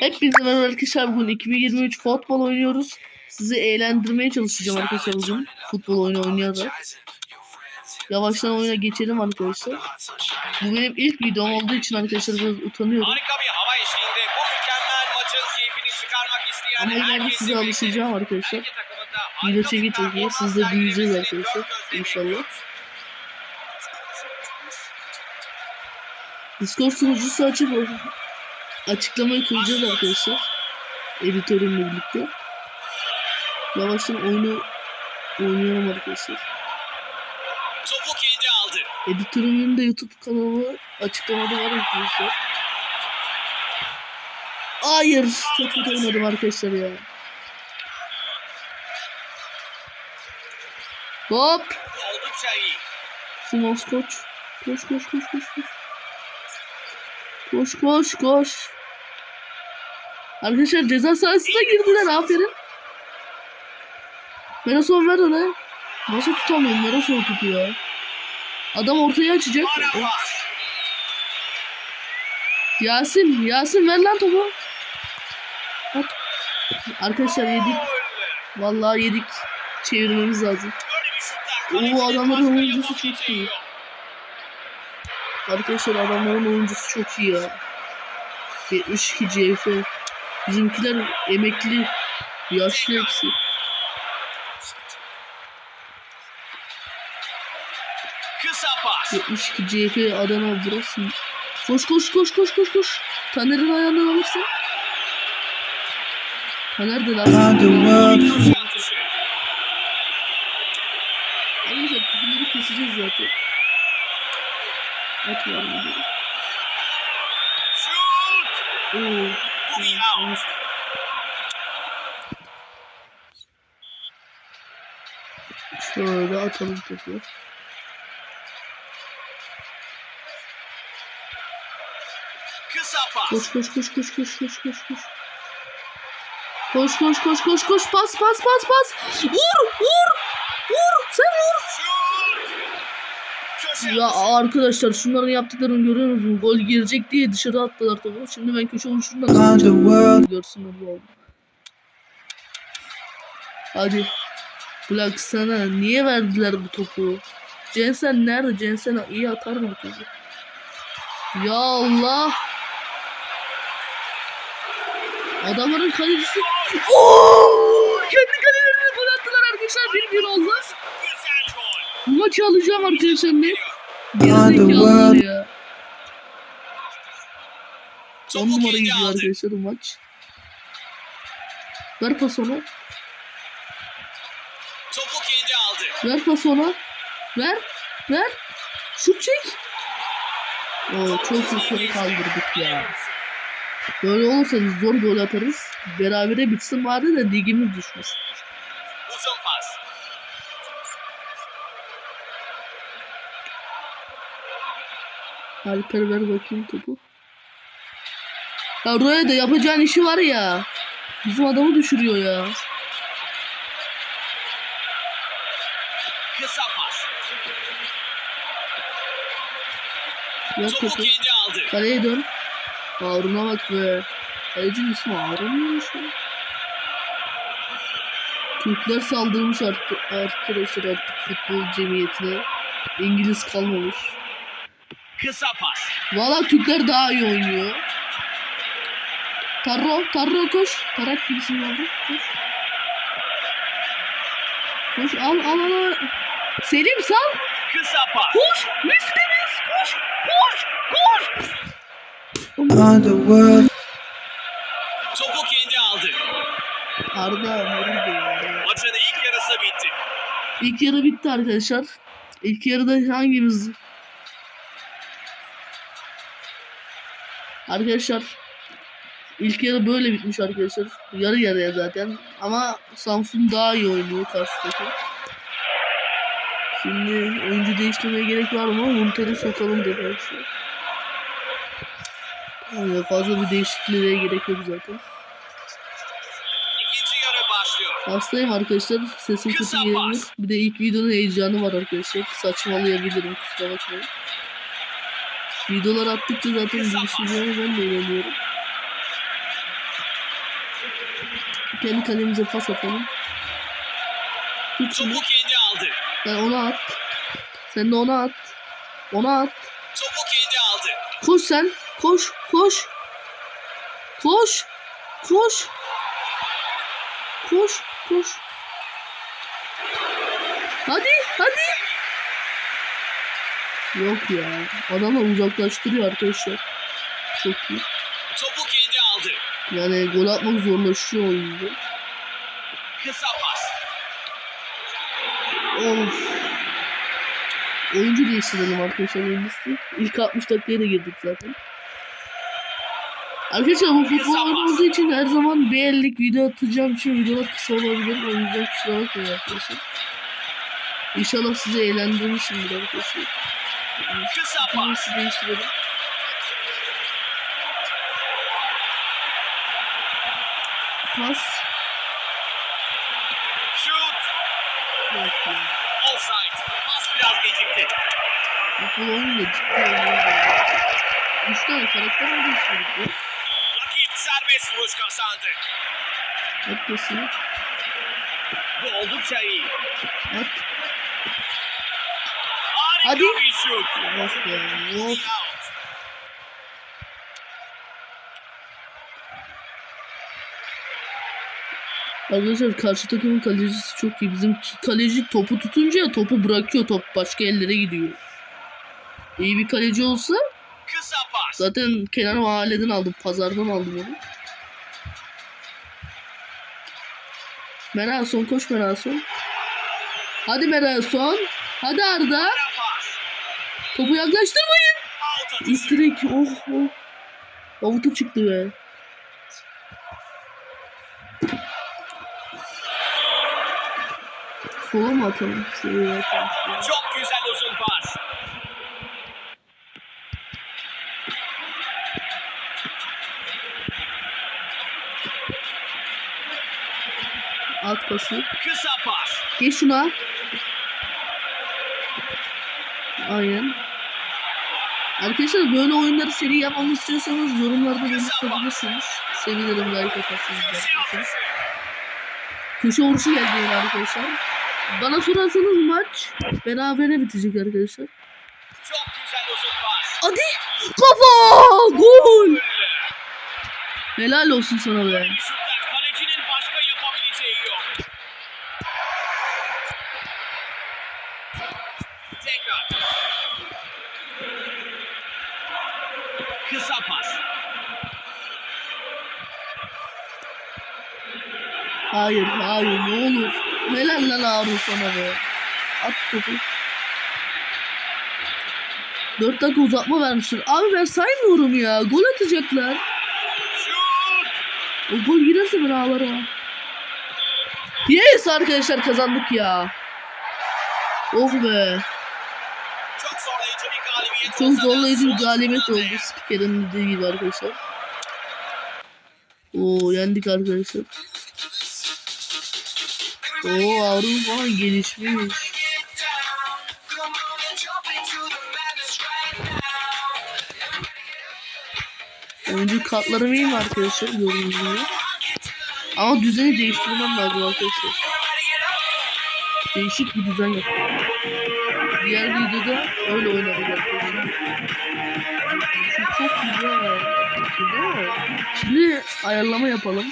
Hepinize merhaba arkadaşlar. Bugün 2023 futbol oynuyoruz. Sizi eğlendirmeye çalışacağım arkadaşlar bugün. Futbol oyunu oynayarak. Yavaştan oyuna geçelim arkadaşlar. Bu benim ilk videom olduğu için arkadaşlar biraz utanıyorum. Harika bir hava eşliğinde bu mükemmel maçın keyfini çıkarmak isteyen Ama ileride size alışacağım arkadaşlar. Video çeki çeki siz de büyüyeceğiz arkadaşlar. İnşallah. Discord sunucusu açıp açıklamayı koyacağız arkadaşlar. Editörümle birlikte. Yavaştan oyunu oynayalım arkadaşlar. Topu kendi aldı. Editörümün de YouTube kanalı açıklamada var arkadaşlar. Hayır, çok kötü oynadım arkadaşlar ya. Hop, oldukça iyi. Simons koç. Koş koş koş koş koş. Koş koş koş. Arkadaşlar ceza sahasına girdiler aferin. Merason ver ona. Nasıl tutamıyorum Merason tutuyor. Adam ortaya açacak. Pas. Yasin, Yasin ver lan topu. At. Arkadaşlar yedik. Vallahi yedik. Çevirmemiz lazım. Oo, adamların oyuncusu çok iyi. Arkadaşlar adamların oyuncusu çok iyi ya. 72 CF. Bizimkiler emekli. Yaşlı hepsi. Kısa pas. 72 CF Adana burası. Koş koş koş koş koş koş. Taner'in ayağından alırsın. Taner de lazım. Arkadaşlar küfürleri keseceğiz zaten. At var mı? diye. Şut. Oo. Bu bir out. Şöyle atalım topu. Koş koş koş koş koş koş koş koş. Koş koş koş koş koş pas pas pas pas. Vur vur vur sen vur. Ya arkadaşlar şunların yaptıklarını görüyor musunuz? Gol girecek diye dışarı attılar topu. Şimdi ben köşe vuruşundan görsünler bu oldu. Hadi. Black sana niye verdiler bu topu? Jensen nerede? Jensen iyi atardı bu topu. Ya Allah. Adamların kalecisi. Oo! Kendi kalelerine gol attılar arkadaşlar. 1-1 oldu. Güzel gol. Bu maçı alacağım arkadaşlar ne? Gerizekalılar ya. 10 Topu numara gidiyor arkadaşlar maç. Ver pas ona. Topu kendi aldı. Ver pas ona. Ver. Ver. Şut çek. Oo, çok yukarı kaldırdık ya. Böyle olursa biz zor gol atarız. Berabere bitsin bari de ligimiz düşmesin. Uzun pas. Alper ver bakayım topu. Ya Roya da yapacağın işi var ya. Bizim adamı düşürüyor ya. Kısa pas. Ver Topu topu. kendi aldı. Kaleye dön. Harun'a bak be. Kalecinin ismi Harun muymuş ya? Türkler saldırmış artık arkadaşlar artık futbol cemiyetine. İngiliz kalmamış. Kısa pas. Valla Türkler daha iyi oynuyor. Tarro, Tarro koş. Tarak gibisin oldu. Koş. Koş al al al. Selim sal. Kısa pas. Koş. Temiz. Koş. Koş. Koş. Topu kendi aldı. Arda ya? Maçın ilk yarısı bitti. İlk yarı bitti arkadaşlar. İlk yarıda hangimiz? Arkadaşlar ilk yarı böyle bitmiş arkadaşlar. Yarı yarıya zaten. Ama Samsun daha iyi oynuyor karşı takım. Şimdi oyuncu değiştirmeye gerek var mı? Munter'i sokalım defansı. Yani fazla bir değişikliğe gerek yok zaten. İkinci yarı başlıyor. Hastayım arkadaşlar. Sesim kötü gelebilir. Bir de ilk videonun heyecanı var arkadaşlar. Saçmalayabilirim kusura bakmayın. Videolar attıkça zaten pas. ben de öğreniyorum. Kendi kalemize pas atalım. Tut. Topu kendi aldı. Sen ona at. Sen de ona at. Ona at. Topu kendi aldı. Koş sen. Koş. Koş. Koş. Koş. Koş. Koş. Hadi. Hadi. Yok ya. Adamı uzaklaştırıyor arkadaşlar. Çok iyi. Topu kendi aldı. Yani gol atmak zorlaşıyor o yüzden. Kısa pas. Of. Oyuncu değiştirelim arkadaşlar iyisi. İlk 60 dakikaya da girdik zaten. Arkadaşlar bu futbol olduğu için her zaman bir ellik video atacağım için videolar kısa olabilir. O yüzden kusura bakmayın arkadaşlar. İnşallah sizi eğlendirmişimdir arkadaşlar. Birisi değiştirelim. Pas. Şut. Yok ya. Offside. Pas biraz gecikti. Da ciddi oynuyor. Üç tane karakter için bu. Rakip serbest vuruş kazandı. Haklısın. Bu oldukça iyi. At. Hadi. Of be. Of. Arkadaşlar karşı takımın kalecisi çok iyi. Bizim kaleci topu tutunca topu bırakıyor. Top başka ellere gidiyor. İyi bir kaleci olsa zaten kenar mahalleden aldım. Pazardan aldım onu. Merason koş Merason. Hadi Merason. Hadi Arda. Topu yaklaştırmayın. İstirek. Oh oh. Avutu çıktı be. Sola mı atalım? Şuraya atalım. Çok güzel uzun pas. Alt pası. Kısa pas. Geç şuna. Aynen. Arkadaşlar böyle oyunları seri yapmamı istiyorsanız yorumlarda belirtebilirsiniz. Sevinirim like atarsınız arkadaşlar. Köşe vuruşu geldi arkadaşlar. Bana sorarsanız maç berabere bitecek arkadaşlar. Çok güzel uzun pas. Hadi kafa gol. Helal olsun sana be. Bir şutlar. Kalecinin başka yapabileceği yok. Tekrar. Kısa pas. Hayır hayır ne olur. Helal lan Harun sana be. At topu. 4 dakika uzatma vermişler. Abi ben saymıyorum ya. Gol atacaklar. O gol girerse ben ağlarım. Yes arkadaşlar kazandık ya. Oh be. Çok zorlayıcı bir galibiyet Çok zorlayıcı bir galibiyet oldu. Spikerin dediği gibi arkadaşlar. Oo yendik arkadaşlar. Oo falan gelişmiş. Oyuncu kartlarım iyi mi arkadaşlar? Gibi. Ama düzeni değiştirmem lazım arkadaşlar. Değişik bir düzen yapıyorum. Diğer videoda öyle. Şu çok güzel. Şimdi ayarlama yapalım.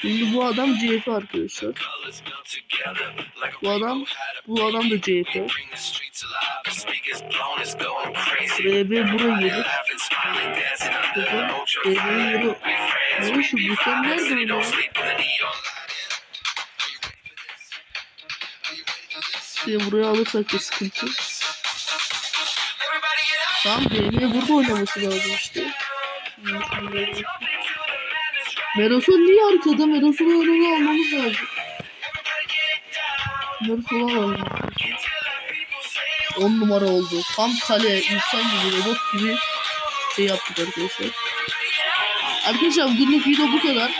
Şimdi bu adam CF arkadaşlar. Bu adam bu adam da CF. RB buraya gelir. RB'nin yeri. Ne şu bu sen nerede öyle? Şimdi buraya alırsak da sıkıntı. Tamam DB burada oynaması lazım işte. Merason niye arkada? Merason'u önüne almamız lazım. Merason'a alalım. 10 numara oldu. Tam kale, insan gibi, robot gibi şey yaptık arkadaşlar. Arkadaşlar bugünlük video bu kadar.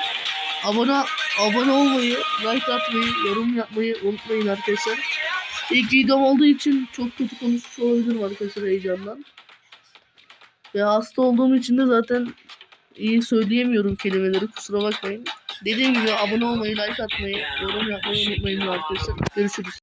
Abone abone olmayı, like atmayı, yorum yapmayı unutmayın arkadaşlar. İlk videom olduğu için çok kötü konuşmuş olabilirim arkadaşlar heyecandan. Ve hasta olduğum için de zaten iyi söyleyemiyorum kelimeleri kusura bakmayın. Dediğim gibi abone olmayı, like atmayı, yorum yapmayı unutmayın arkadaşlar. Görüşürüz.